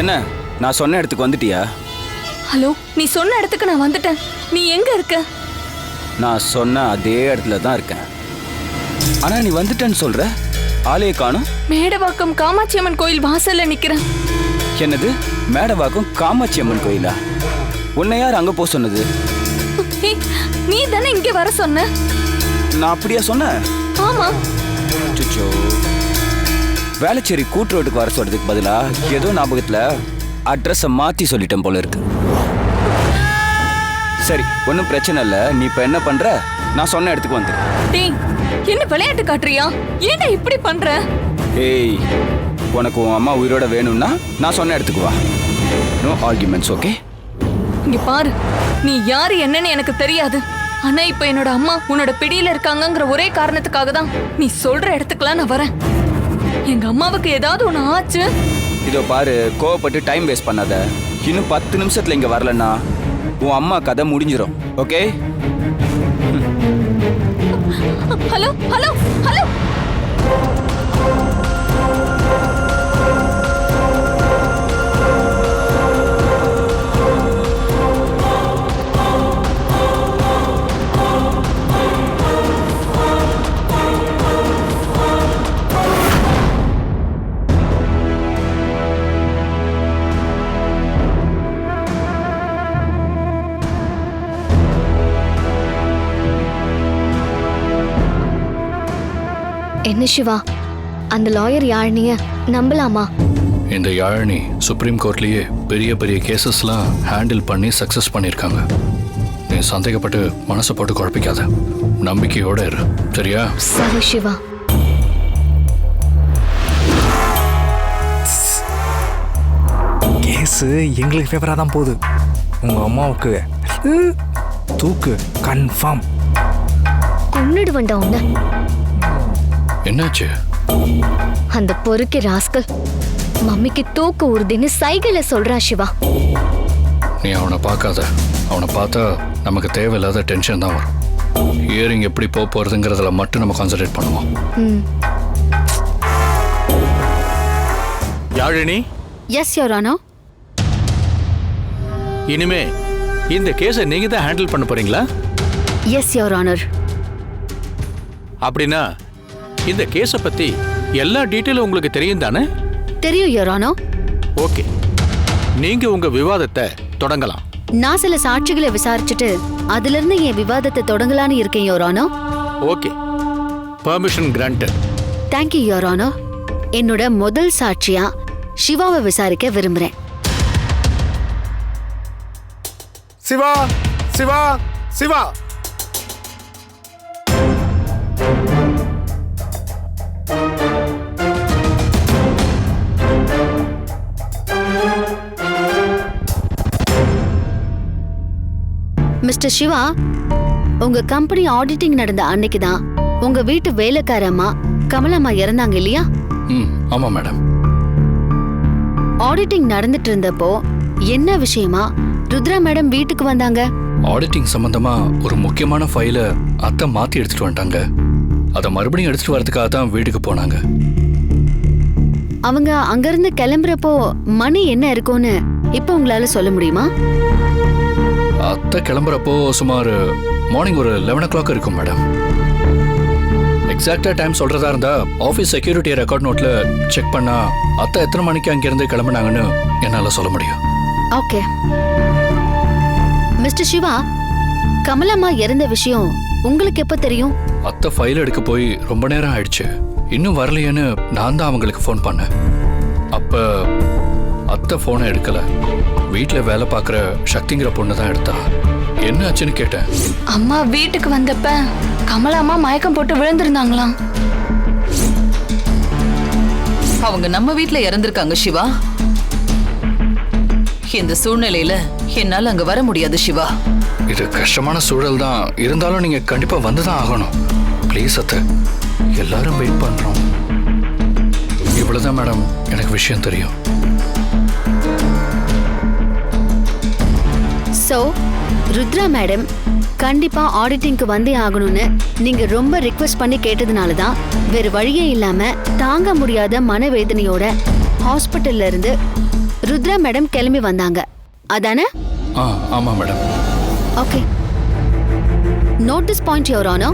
என்ன? நான் சொன்ன இடத்துக்கு வந்துட்டியா? ஹலோ நீ சொன்ன இடத்துக்கு நான் வந்துட்டேன். நீ எங்க இருக்க? நான் சொன்ன அதே இடத்துல தான் இருக்கேன். ஆனா நீ வந்துட்டேன்னு சொல்ற? ஆளையே காணும். மேடவாக்கம் காமாட்சி அம்மன் கோயில் வாசல்ல நிக்கிறேன். என்னது? மேடவாக்கம் காமாட்சி அம்மன் கோயிலா? உன்னை யார் அங்க போக சொன்னது? நீ தானே இங்க வர சொன்ன? நான் அப்படியா சொன்னேன்? ஆமா. சுச்சோ வேளச்சேரி கூட்டு ரோட்டுக்கு வர சொல்றதுக்கு பதிலா ஏதோ ஞாபகத்துல அட்ரஸை மாத்தி சொல்லிட்டேன் போல இருக்கு. சரி ஒன்றும் பிரச்சனை இல்லை. நீ இப்போ என்ன பண்ற? நான் சொன்ன இடத்துக்கு வந்துடு டேய் என்ன விளையாட்டு காட்டுறியா? ஏன்டா இப்படி பண்ற? ஏய் உனக்கு உன் அம்மா உயிரோட வேணும்னா நான் சொன்ன இடத்துக்கு வா. நோ ஆர்குமெண்ட்ஸ் ஓகே இங்க பாரு நீ யாரு என்னன்னு எனக்கு தெரியாது. ஆனா இப்ப என்னோட அம்மா உன்னோட பிடியில இருக்காங்கங்கிற ஒரே காரணத்துக்காக தான் நீ சொல்ற இடத்துக்குலாம் நான் வரேன். எங்க அம்மாவுக்கு ஏதாவது ஒண்ணு ஆச்சு? இதோ பாரு கோவப்பட்டு டைம் வேஸ்ட் பண்ணாத. இன்னும் பத்து நிமிஷத்துல இங்க வரலன்னா உன் அம்மா கதை முடிஞ்சிடும் ஓகே ஹலோ ஹலோ. சிவா. அந்த லாயர் யாழ்னிய நம்பலாமா? இந்த யாழினி சுப்ரீம் கோர்ட்லயே பெரிய பெரிய கேசஸ்லாம் ஹேண்டில் பண்ணி சக்ஸஸ் பண்ணியிருக்காங்க. நீ சந்தேகப்பட்டு மனசை போட்டு குழப்பிக்காத. நம்பிக்கையோட இரு. சரியா? சரி சிவா. கேஸு எங்களுக்கு ஃபேவராக தான் போகுது. உங்கள் அம்மாவுக்கு தூக்கு கன்ஃபார்ம் கொன்னுடுவண்டா உன்ன. என்னாச்சு? அந்த பொறுக்கி ராஸ்கல் மம்மிக்கு தூக்கு உறுதின்னு சைகையில சொல்றா சிவா. நீ அவனை பார்க்காத. அவனை பார்த்தா நமக்கு தேவையில்லாத டென்ஷன் தான் வரும். ஹியரிங் எப்படி போக போகிறதுங்கிறதுல மட்டும் நம்ம கான்சன்ட்ரேட் பண்ணுவோம். ம். யாழினி? எஸ் யோரானோ இனிமே இந்த கேஸை நீங்க தான் ஹேண்டில் பண்ண போறீங்களா? எஸ் யோர் ஆனர் அப்படின்னா இந்த கேஸை பத்தி எல்லா டீட்டெயிலும் உங்களுக்கு தெரியும் தானே? தெரியும் யோரானோ ஓகே. நீங்க உங்க விவாதத்தை தொடங்கலாம். நான் சில சாட்சிகளை விசாரிச்சுட்டு அதுல இருந்து என் விவாதத்தை தொடங்கலான்னு இருக்கேன் your honour okay. Permission granted thank you your honour என்னோட முதல் சாட்சியா சிவாவை விசாரிக்க விரும்புறேன். சிவா சிவா சிவா. மிஸ்டர் சிவா உங்க கம்பெனி ஆடிட்டிங் நடந்த அன்னைக்கு தான் உங்க வீட்டு வேலைக்காரம்மா கமலம்மா இறந்தாங்க இல்லையா? ம் ஆமாம் மேடம். ஆடிட்டிங் நடந்துட்டு இருந்தப்போ என்ன விஷயமா ருத்ரா மேடம் வீட்டுக்கு வந்தாங்க? ஆடிட்டிங் சம்பந்தமா ஒரு முக்கியமான ஃபைலை அத்தை மாற்றி எடுத்துட்டு வந்துட்டாங்க. அதை மறுபடியும் எடுத்துட்டு வரதுக்காக தான் வீட்டுக்கு போனாங்க. அவங்க அங்கிருந்து கிளம்புறப்போ மணி என்ன இருக்கும்னு இப்போ உங்களால சொல்ல முடியுமா? அத்தை கிளம்புறப்போ சுமார் மார்னிங் ஒரு லெவன் ஓ கிளாக் இருக்கும் மேடம் எக்ஸாக்டா டைம் சொல்றதா இருந்தா ஆஃபீஸ் செக்யூரிட்டி ரெக்கார்ட் நோட்ல செக் பண்ணா அத்தை எத்தனை மணிக்கு அங்கிருந்து கிளம்புனாங்கன்னு என்னால சொல்ல முடியும். ஓகே மிஸ்டர் சிவா கமலம்மா இறந்த விஷயம் உங்களுக்கு எப்ப தெரியும்? அத்தை ஃபைல் எடுக்க போய் ரொம்ப நேரம் ஆயிடுச்சு. இன்னும் வரலையேன்னு நான் தான் அவங்களுக்கு ஃபோன் பண்ணேன். அப்ப அத்தை ஃபோனை எடுக்கல. வீட்டில் வேலை பார்க்குற சக்திங்கிற பொண்ணு தான் எடுத்தா. என்ன ஆச்சுன்னு கேட்டேன். அம்மா வீட்டுக்கு வந்தப்ப கமலா அம்மா மயக்கம் போட்டு விழுந்திருந்தாங்களாம். அவங்க நம்ம வீட்ல இறந்திருக்காங்க சிவா. இந்த சூழ்நிலையில என்னால அங்க வர முடியாது சிவா. இது கஷ்டமான சூழல் தான். இருந்தாலும் நீங்க கண்டிப்பா வந்து தான் ஆகணும். ப்ளீஸ் அத்தை. எல்லாரும் வெயிட் பண்றோம். இவ்வளவுதான் மேடம் எனக்கு விஷயம் தெரியும். சோ ருத்ரா மேடம் கண்டிப்பா ஆடிட்டிங்க்கு வந்தே ஆகணும்னு நீங்க ரொம்ப ரிக்வெஸ்ட் பண்ணி கேட்டதுனால தான் வேற வழியே இல்லாம தாங்க முடியாத மனவேதனையோட ஹாஸ்பிட்டல்ல இருந்து ருத்ரா மேடம் கிளம்பி வந்தாங்க. அதானே? ஆமாம் madam. Okay note this point your honour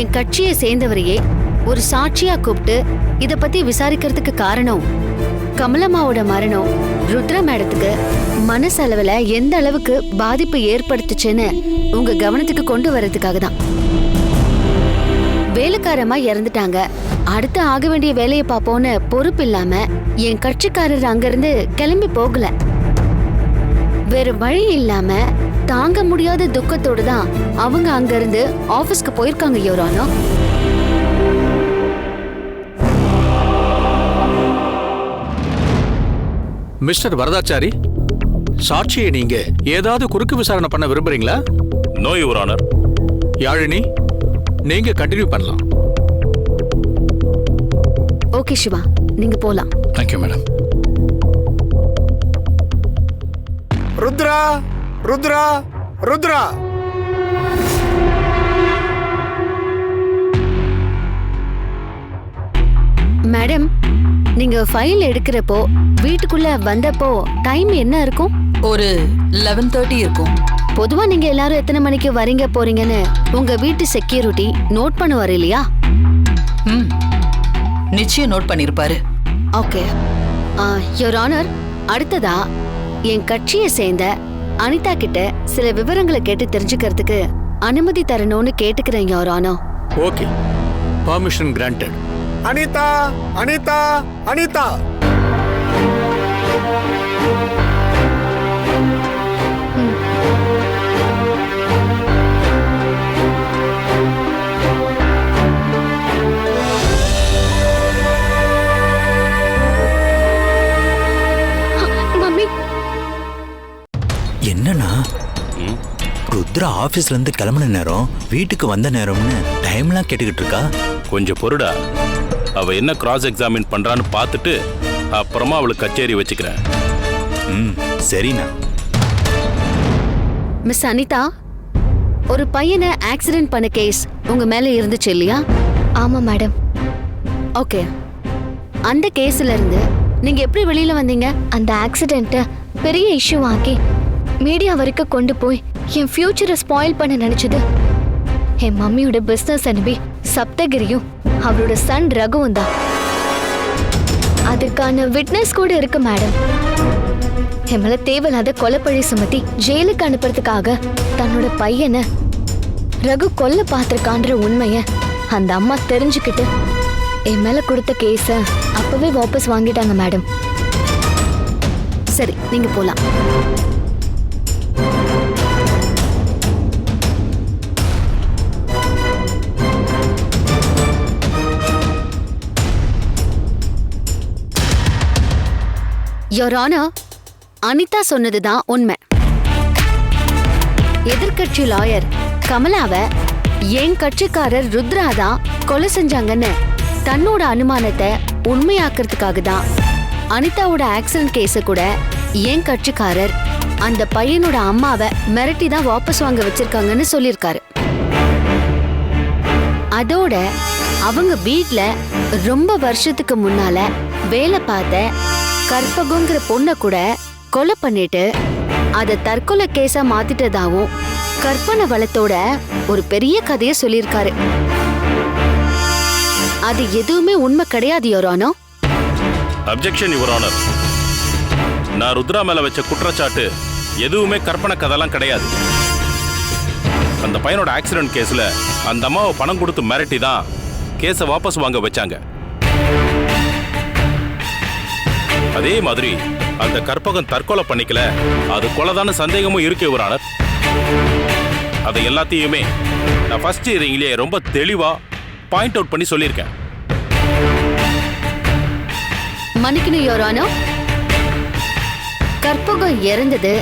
என் கட்சியை சேர்ந்தவரையே ஒரு சாட்சியா கூப்பிட்டு இத பத்தி விசாரிக்கிறதுக்கு காரணம் கமலம்மாவோட மரணம் ருத்ரா மேடத்துக்கு மனசளவில் எந்த அளவுக்கு பாதிப்பு ஏற்படுத்துச்சுன்னு உங்க கவனத்துக்கு கொண்டு வர்றதுக்காக தான். வேலைக்காரமா இறந்துட்டாங்க. அடுத்து ஆக வேண்டிய வேலையை பார்ப்போன்னு பொறுப்பு இல்லாம என் கட்சிக்காரர் அங்கிருந்து கிளம்பி போகல. வேற வழி இல்லாம தாங்க முடியாத துக்கத்தோடு தான் அவங்க அங்கிருந்து ஆஃபீஸ்க்கு போயிருக்காங்க யோரானோ மிஸ்டர் வரதாச்சாரி சாட்சியை நீங்க ஏதாவது குறுக்கு விசாரணை பண்ண விரும்புறீங்களா? நோ யுவர் ஆனர் யாழினி நீங்க கண்டினியூ பண்ணலாம். ஓகே சிவா நீங்க போலாம். Thank you madam Rudra Rudra Rudra. Madam நீங்க ஃபைல் எடுக்கிறப்போ வீட்டுக்குள்ள வந்தப்போ டைம் என்ன இருக்கும்? ஒரு லெவன் தேர்ட்டி இருக்கும். பொதுவா நீங்க எல்லாரும் எத்தனை மணிக்கு வரீங்க போறீங்கன்னு உங்க வீட்டு செக்யூரிட்டி நோட் பண்ணுவார் இல்லையா? ம் நிச்சயம் நோட் பண்ணிருப்பாரு. ஓகே யோர் ஆனர் அடுத்ததா என் கட்சியை சேர்ந்த அனிதா கிட்ட சில விவரங்களை கேட்டு தெரிஞ்சுக்கிறதுக்கு அனுமதி தரணும்னு கேட்டுக்கிறேன் your honour okay permission granted Anitha Anitha Anitha! என்னண்ணா? ருத்ரா ஆபீஸ்ல இருந்து கிளம்புன நேரம் வீட்டுக்கு வந்த நேரம்னு டைம்லாம் கேட்டுக்கிட்டு இருக்கா? கொஞ்சம் பொறுடா அவ என்ன கிராஸ் எக்ஸாமின் பண்றான்னு பார்த்துட்டு அப்புறமா அவளுக்கு கச்சேரி வச்சுக்கிறேன். ம் சரிண்ணா. மிஸ் அனிதா ஒரு பையனை ஆக்சிடென்ட் பண்ண கேஸ் உங்க மேல இருந்துச்சு இல்லையா? ஆமா மேடம் ஓகே அந்த கேஸ்ல இருந்து நீங்க எப்படி வெளியில வந்தீங்க? அந்த ஆக்சிடென்ட்டை பெரிய இஷ்யூ ஆக்கி மீடியா வரைக்கும் கொண்டு போய் என் ஃபியூச்சரை ஸ்பாயில் பண்ண நினைச்சது. என் மம்மியோட பிஸ்னஸ் அனுப்பி சப்தகிரியும் அவரோட சன் ரகுவும் தான். அதுக்கான விட்னஸ் கூட இருக்கு மேடம் என் தேவையில்லாத கொலைப்பழி சுமத்தி ஜெயிலுக்கு அனுப்புறதுக்காக தன்னோட பையனை ரகு கொல்ல பார்த்துருக்கான்ற உண்மைய அந்த அம்மா தெரிஞ்சுக்கிட்டு என் மேல கொடுத்த கேஸ அப்பவே வாபஸ் வாங்கிட்டாங்க மேடம் சரி நீங்க போலாம். யோர் ஆனர் அனிதா சொன்னதுதான் உண்மை. எதிர்க்கட்சி லாயர் கமலாவை என் கட்சிக்காரர் ருத்ரா தான் கொலை செஞ்சாங்கன்னு தன்னோட அனுமானத்தை உண்மையாக்குறதுக்காக தான் அனிதாவோட ஆக்சிடென்ட் கேஸை கூட என் கட்சிக்காரர் அந்த பையனோட அம்மாவை மிரட்டி தான் வாபஸ் வாங்க வச்சிருக்காங்கன்னு சொல்லியிருக்காரு. அதோட அவங்க வீட்டில் ரொம்ப வருஷத்துக்கு முன்னால வேலை பார்த்த கற்பகங்கிற பொண்ணை கூட கொலை பண்ணிட்டு அதை தற்கொலை கேஸா மாத்திட்டதாவும் கற்பனை வளத்தோட ஒரு பெரிய கதைய சொல்லியிருக்காரு. அது எதுவுமே உண்மை கிடையாது யோரானோ அப்ஜெக்ஷன் யுவர் ஆனர். நான் ருத்ரா மேல வச்ச குற்றச்சாட்டு எதுவுமே கற்பனை கதைலாம் கிடையாது. அந்த பையனோட ஆக்சிடென்ட் கேஸ்ல அந்த அம்மாவை பணம் கொடுத்து மிரட்டி தான் கேஸை வாபஸ் வாங்க வச்சாங்க. அதே மாதிரி அந்த கற்பகம் தற்கொலை பண்ணிக்கல. அது கொலைதான சந்தேகமும் இருக்கு இவரான அதை எல்லாத்தையுமே நான் ஃபர்ஸ்ட் இயரிங்லேயே ரொம்ப தெளிவா பாயிண்ட் அவுட் பண்ணி சொல்லியிருக்கேன். மன்னிக்கணும் யோரானோ கற்பகம் இறந்தது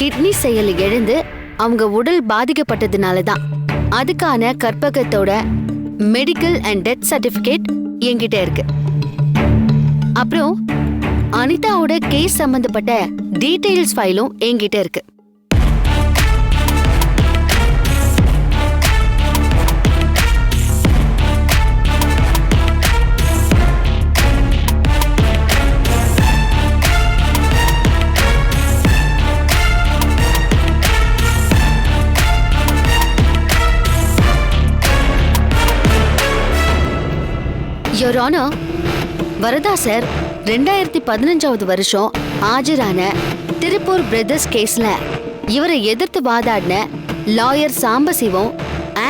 கிட்னி செயல் இழந்து அவங்க உடல் பாதிக்கப்பட்டதுனால தான் அதுக்கான கற்பகத்தோட மெடிக்கல் அண்ட் டெத் சர்டிஃபிகேட் என்கிட்ட இருக்கு. அப்புறம் அனிதாவோட கேஸ் சம்பந்தப்பட்ட டீடைல்ஸ் ஃபைலும் என்கிட்ட இருக்கு. யோர் ஆனா வரதா சார் ரெண்டாயிரத்தி பதினஞ்சாவது வருஷம் ஆஜரான திருப்பூர் பிரதர்ஸ் கேஸ்ல இவரை எதிர்த்து வாதாடின லாயர் சாம்பசிவம்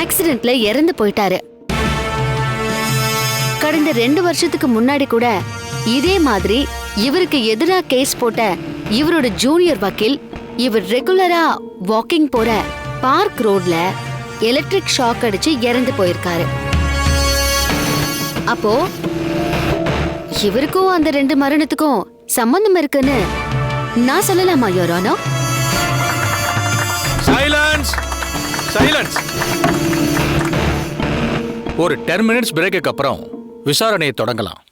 ஆக்சிடென்ட்ல இறந்து போயிட்டாரு. கடந்த ரெண்டு வருஷத்துக்கு முன்னாடி கூட இதே மாதிரி இவருக்கு எதிராக கேஸ் போட்ட இவரோட ஜூனியர் வக்கீல் இவர் ரெகுலரா வாக்கிங் போற பார்க் ரோட்ல எலக்ட்ரிக் ஷாக் அடிச்சு இறந்து போயிருக்காரு. அப்போ இவருக்கும் அந்த ரெண்டு மரணத்துக்கும் சம்பந்தம் இருக்குன்னு நான் சொல்லலாமா யோரானோ சைலன்ஸ் சைலன்ஸ் ஒரு டென் மினிட்ஸ் பிரேக்குக்கு அப்புறம் விசாரணையை தொடங்கலாம்.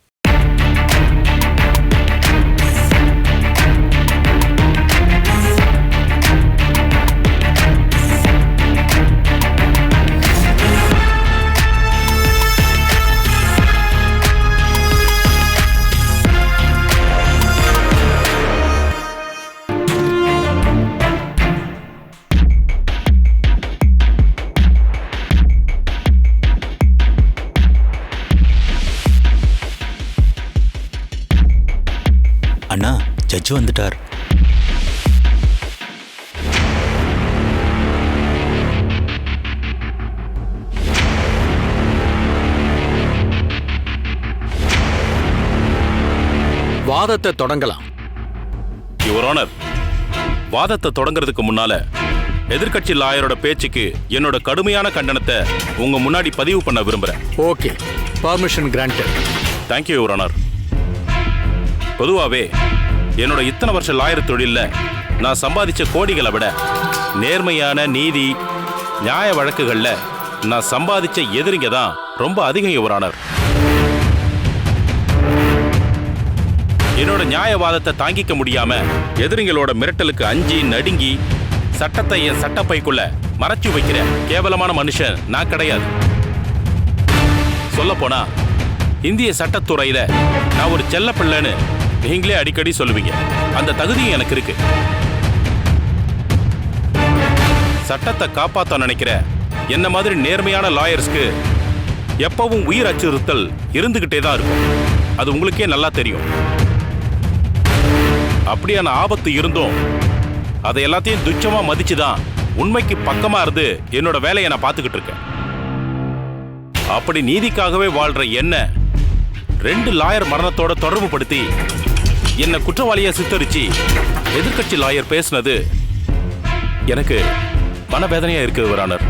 ஜட்ஜு வந்துட்டார். வாதத்தை தொடங்கலாம். யுவர் ஆனர் வாதத்தை தொடங்குறதுக்கு முன்னால எதிர்க்கட்சி லாயரோட பேச்சுக்கு என்னோட கடுமையான கண்டனத்தை உங்க முன்னாடி பதிவு பண்ண விரும்புறேன். Okay permission granted thank you your honour பொதுவாகவே என்னோட இத்தனை வருஷ லாயர் தொழிலில் நான் சம்பாதிச்ச கோடிகளை விட நேர்மையான நீதி நியாய வழக்குகளில் நான் சம்பாதிச்ச எதிரிங்க தான் ரொம்ப அதிகம் யுவர் என்னோட நியாயவாதத்தை தாங்கிக்க முடியாம எதிரிங்களோட மிரட்டலுக்கு அஞ்சி நடுங்கி சட்டத்தை என் சட்டப்பைக்குள்ள மறைச்சு வைக்கிற கேவலமான மனுஷன் நான் கிடையாது. சொல்ல போனா இந்திய சட்டத்துறையில நான் ஒரு செல்ல பிள்ளைன்னு நீங்களே அடிக்கடி சொல்லுவீங்க. அந்த தகுதியும் எனக்கு இருக்கு. சட்டத்தை காப்பாத்த நினைக்கிற என்ன மாதிரி நேர்மையான லாயர்ஸ்க்கு எப்பவும் உயிர் அச்சுறுத்தல் இருந்துகிட்டே தான் இருக்கும். அது உங்களுக்கே நல்லா தெரியும். அப்படியான ஆபத்து இருந்தும் அதை எல்லாத்தையும் துச்சமா மதிச்சுதான் உண்மைக்கு பக்கமா இருந்து என்னோட வேலையை நான் பார்த்துக்கிட்டு இருக்கேன். அப்படி நீதிக்காகவே வாழ்ற என்ன ரெண்டு லாயர் மரணத்தோட தொடர்பு படுத்தி என்ன குற்றவாளியா சித்தரிச்சு எதிர்க்கட்சி லாயர் பேசினது எனக்கு மனவேதனையா இருக்கு வரானர்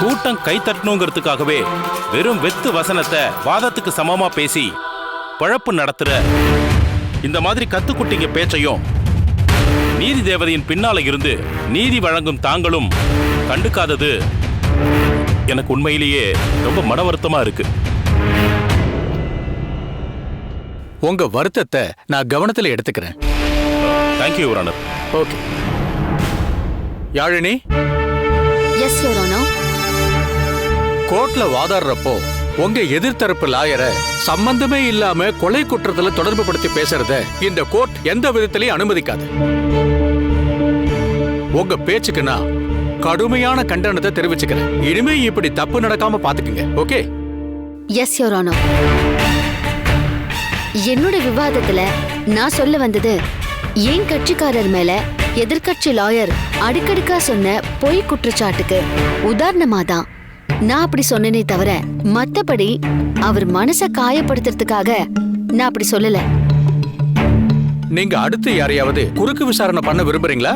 கூட்டம் கை தட்டணுங்கிறதுக்காகவே வெறும் வெத்து வசனத்தை வாதத்துக்கு சமமா பேசி பழப்பு நடத்துற இந்த மாதிரி கத்துக்குட்டிங்க பேச்சையும் நீதி தேவதையின் பின்னால இருந்து நீதி வழங்கும் தாங்களும் கண்டுக்காதது எனக்கு உண்மையிலேயே ரொம்ப மன வருத்தமா இருக்கு. உங்க வருத்தத்தை நான் கவனத்துல எடுத்துக்கிறேன். Thank you your honour okay Yazhini? Yes your honour கோர்ட்ல வாதாடுறப்போ உங்க எதிர்த்தரப்பு லாயரை சம்பந்தமே இல்லாம கொலை குற்றத்துல தொடர்பு படுத்தி பேசுறத இந்த கோர்ட் எந்த விதத்திலையும் அனுமதிக்காது. உங்க பேச்சுக்கு நான் கடுமையான கண்டனத்தை தெரிவிச்சுக்கிறேன். இனிமே இப்படி தப்பு நடக்காம பாத்துக்குங்க. ஓகே எஸ் யோரானோ என்னோட விவாதத்துல நான் சொல்ல வந்தது என் கட்சிக்காரர் மேல எதிர்க்கட்சி லாயர் அடுக்கடுக்கா சொன்ன பொய் குற்றச்சாட்டுக்கு உதாரணமா தான் நான் அப்படி சொன்னேனே தவிர மத்தபடி அவர் மனச காயப்படுத்துறதுக்காக நான் அப்படி சொல்லல. நீங்க அடுத்து யாரையாவது குறுக்கு விசாரணை பண்ண விரும்புறீங்களா?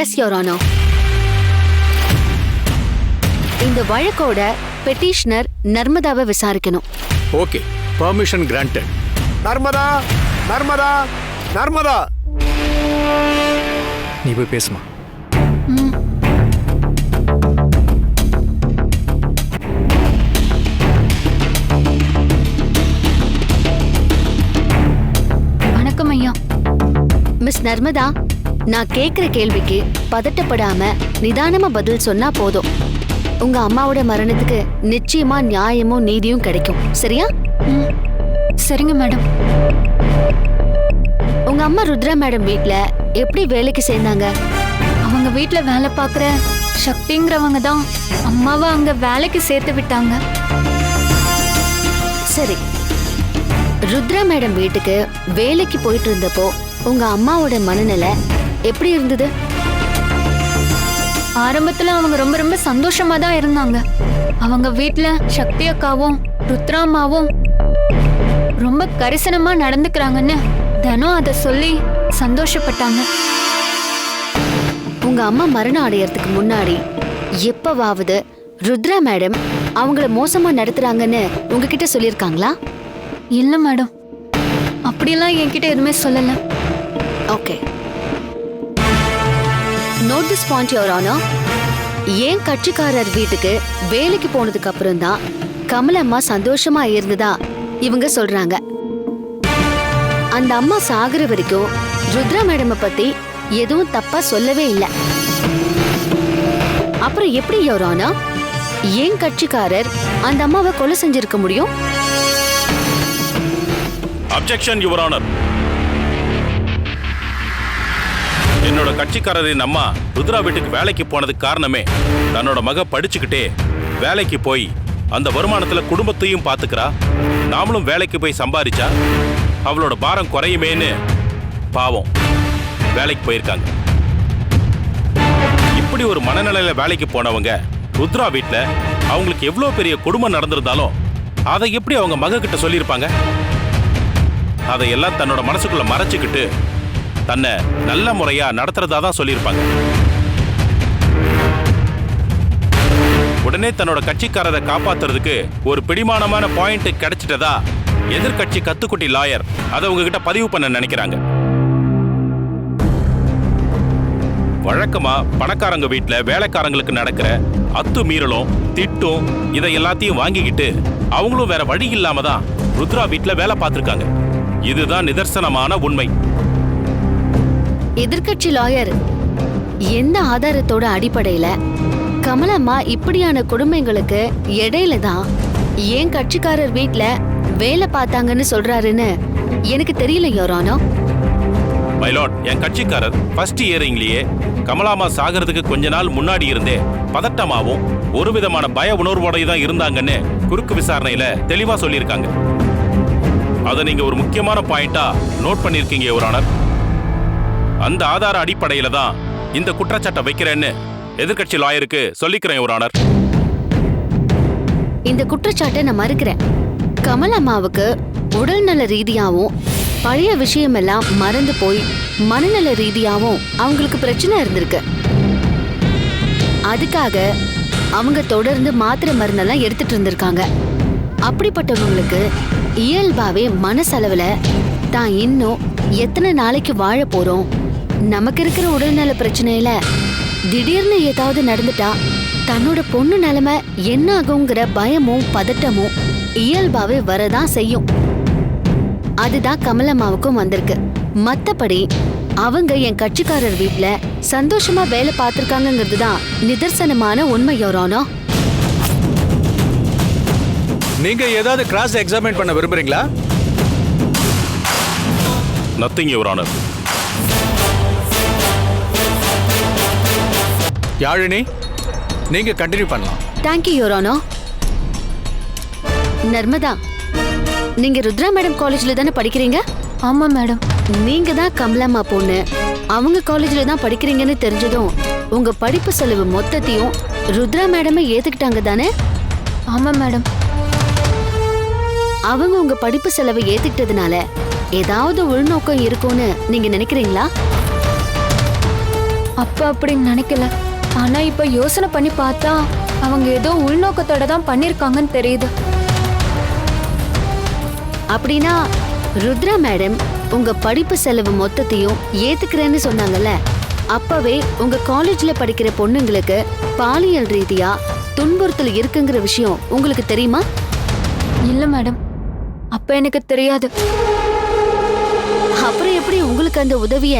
எஸ் யோரானோ இந்த வழக்கோட பெட்டிஷனர் நர்மதாவை விசாரிக்கணும். Okay permission granted Narmada Narmada Narmada. நீ போய் பேசுமா. வணக்கம் ஐயா. மிஸ் நர்மதா நான் கேக்குற கேள்விக்கு பதட்டப்படாம நிதானமா பதில் சொன்னா போதும். உங்க அம்மாவோட மரணத்துக்கு நிச்சயமா நியாயமும் நீதியும் கிடைக்கும். சரியா? சரிங்க மேடம். உங்க அம்மா ருத்ரா மேடம் வீட்ல எப்படி வேலைக்கு சேர்ந்தாங்க? அவங்க வீட்ல வேலை பார்க்குற சக்திங்கிறவங்க தான் அம்மாவை அங்க வேலைக்கு சேர்த்து விட்டாங்க. சரி. ருத்ரா மேடம் வீட்டுக்கு வேலைக்கு போயிட்டு இருந்தப்போ உங்க அம்மாவோட மனநிலை எப்படி இருந்தது? ஆரம்பத்துல அவங்க ரொம்ப ரொம்ப சந்தோஷமா தான் இருந்தாங்க. அவங்க வீட்ல சக்தி அக்காவும் ருத்ராமாவும் ரொம்ப கரிசனமா நடந்துக்கிறாங்கன்னு தினம் அதை சொல்லி சந்தோஷப்பட்டாங்க. உங்க அம்மா மரணம் அடையறதுக்கு முன்னாடி எப்பவாவது ருத்ரா மேடம் அவங்கள மோசமா நடத்துறாங்கன்னு உங்ககிட்ட சொல்லியிருக்காங்களா? இல்ல மேடம். அப்படியெல்லாம் என்கிட்ட எதுவுமே சொல்லல. Okay. Note this point your honour ஏன் கட்சிக்காரர் வீட்டுக்கு வேலைக்கு போனதுக்கு அப்புறம் தான் கமலம்மா சந்தோஷமா இருந்ததா இவங்க சொல்றாங்க. அந்த அம்மா சாகுற வரைக்கும் ருத்ரா மேடமை பத்தி எதுவும் தப்பா சொல்லவே இல்லை. அப்புறம் எப்படி யோரானா ஏன் கட்சிக்காரர் அந்த அம்மாவை கொலை செஞ்சிருக்க முடியும்? அப்ஜெக்ஷன் யுவர் ஆனர் என்னோட கட்சிக்காரரின் அம்மா ருத்ரா வீட்டுக்கு வேலைக்கு போனதுக்கு காரணமே தன்னோட மக படிச்சுக்கிட்டே வேலைக்கு போய் அந்த வருமானத்துல குடும்பத்தையும் பாத்துக்கிறா. நாமளும் வேலைக்கு போய் சம்பாதிச்சா அவளோட பாரம் குறையுமேன்னு பாவம். வேலைக்கு போயிருக்காங்க. இப்படி ஒரு மனநிலையில வேலைக்கு போனவங்க ருத்ரா வீட்ல அவங்களுக்கு எவ்வளோ பெரிய குடும்பம் நடந்திருந்தாலும் அதை எப்படி அவங்க மக கிட்ட சொல்லியிருப்பாங்க அதையெல்லாம் தன்னோட மனசுக்குள்ள மறைச்சுக்கிட்டு தன்னை நல்ல முறையா நடத்துறதா தான் சொல்லியிருப்பாங்க. உடனே தன்னோட கட்சிக்காரரை காப்பாத்துறதுக்கு ஒரு பிடிமானமான பாயிண்ட் கிடைச்சிட்டதா? எதிர்க்கட்சி கத்துக்குட்டி லாயர் அதை உங்ககிட்ட பதிவு பண்ண நினைக்கிறாங்க. வழக்கமா பணக்காரங்க வீட்டில் வேலைக்காரங்களுக்கு நடக்கிற அத்து மீறலும் திட்டும் இதை எல்லாத்தையும் வாங்கிக்கிட்டு அவங்களும் வேற வழி இல்லாம தான் ருத்ரா வீட்டில் வேலை பார்த்துருக்காங்க. இதுதான் நிதர்சனமான உண்மை. எதிர்க்கட்சி லாயர் எந்த ஆதாரத்தோட அடிப்படையில கமலம்மா இப்படியான குடும்பங்களுக்கு இடையில தான் ஏன் கட்சிக்காரர் வீட்ல வேலை பார்த்தாங்கன்னு சொல்றாருன்னு எனக்கு தெரியல யோரானோ மைலாட் என் கட்சிக்காரர் ஃபர்ஸ்ட் இயரிங்லயே கமலாமா சாகிறதுக்கு கொஞ்ச நாள் முன்னாடி இருந்தே பதட்டமாவும் ஒரு விதமான பய உணர்வோடய தான் இருந்தாங்கன்னு குறுக்கு விசாரணையில தெளிவா சொல்லியிருக்காங்க. அதை நீங்க ஒரு முக்கியமான பாயிண்டா நோட் பண்ணிருக்கீங்க யுவரானர் அந்த ஆதார அடிப்படையில தான் இந்த குற்றச்சாட்டை வைக்கிறேன்னு எதிர்கட்சி லாயருக்கு சொல்லிக்கிறேன் யுவரானர் இந்த குற்றச்சாட்டை நான் மறுக்கிறேன். கமலம்மாவுக்கு உடல்நல ரீதியாவும் பழைய விஷயமெல்லாம் மறந்து போய் மனநல ரீதியாவும் அவங்களுக்கு பிரச்சனை இருந்திருக்கு. அதுக்காக அவங்க தொடர்ந்து மாத்திரை மருந்தெல்லாம் எடுத்துட்டு இருந்திருக்காங்க. அப்படிப்பட்டவங்களுக்கு இயல்பாவே மனசளவுல தான் இன்னும் எத்தனை நாளைக்கு வாழ போறோம்? நமக்கு இருக்கிற உடல்நல பிரச்சனையில திடீர்னு ஏதாவது நடந்துட்டா தன்னோட பொண்ணு நிலைமை என்ன ஆகுங்கிற பயமும் பதட்டமும் இயல்பாவே வரதான் செய்யும். அதுதான் கமலம்மாவுக்கும் வந்திருக்கு. மத்தபடி அவங்க என் கட்சிக்காரர் வீட்ல சந்தோஷமா வேலை பார்த்திருக்காங்கிறது தான் நிதர்சனமான உண்மை யோரானோ நீங்க ஏதாவது கிராஸ் எக்ஸாமின் பண்ண விரும்புறீங்களா? நத்திங் யுவரானர் யாழினி நீங்க கண்டினியூ பண்ணலாம். தேங்க்யூ யோரானோ நர்மதா நீங்க ருத்ரா மேடம் காலேஜ்ல தானே படிக்கிறீங்க? ஆமா மேடம். நீங்க தான் கமலம்மா பொண்ணு. அவங்க காலேஜ்ல தான் படிக்கிறீங்கன்னு தெரிஞ்சதும் உங்க படிப்பு செலவு மொத்தத்தையும் ருத்ரா மேடமே ஏத்துக்கிட்டாங்க தானே? ஆமா மேடம். அவங்க உங்க படிப்பு செலவை ஏத்துக்கிட்டதுனால ஏதாவது உள்நோக்கம் இருக்கும்னு நீங்க நினைக்கிறீங்களா? அப்ப அப்படி நினைக்கல. ஆனா இப்ப யோசனை பண்ணி பார்த்தா அவங்க ஏதோ உள்நோக்கத்தோட தான் பண்ணிருக்காங்கன்னு தெரியுது. அப்படின்னா ருத்ரா மேடம் உங்க படிப்பு செலவு மொத்தத்தையும் ஏத்துக்கிறேன்னு சொன்னாங்கல்ல. அப்பவே உங்க காலேஜ்ல படிக்கிற பொண்ணுங்களுக்கு பாலியல் ரீதியா துன்புறுத்தல் இருக்குங்கிற விஷயம் உங்களுக்கு தெரியுமா? இல்ல மேடம். அப்ப எனக்கு தெரியாது. அப்புறம் எப்படி உங்களுக்கு அந்த உதவிய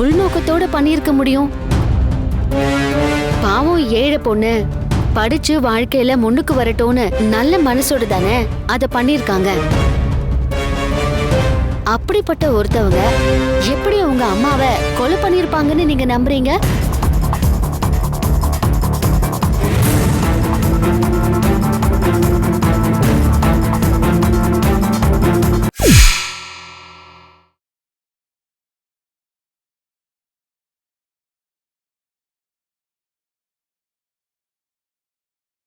உள்நோக்கத்தோட பண்ணியிருக்க முடியும்? பாவம் ஏழை பொண்ணு. படிச்சு வாழ்க்கையில முன்னுக்கு வரட்டும்னு நல்ல மனசோடு தானே அத பண்ணிருக்காங்க. அப்படிப்பட்ட ஒருத்தவங்க எப்படி உங்க அம்மாவை கொலை பண்ணிருப்பாங்கன்னு நீங்க நம்புறீங்க?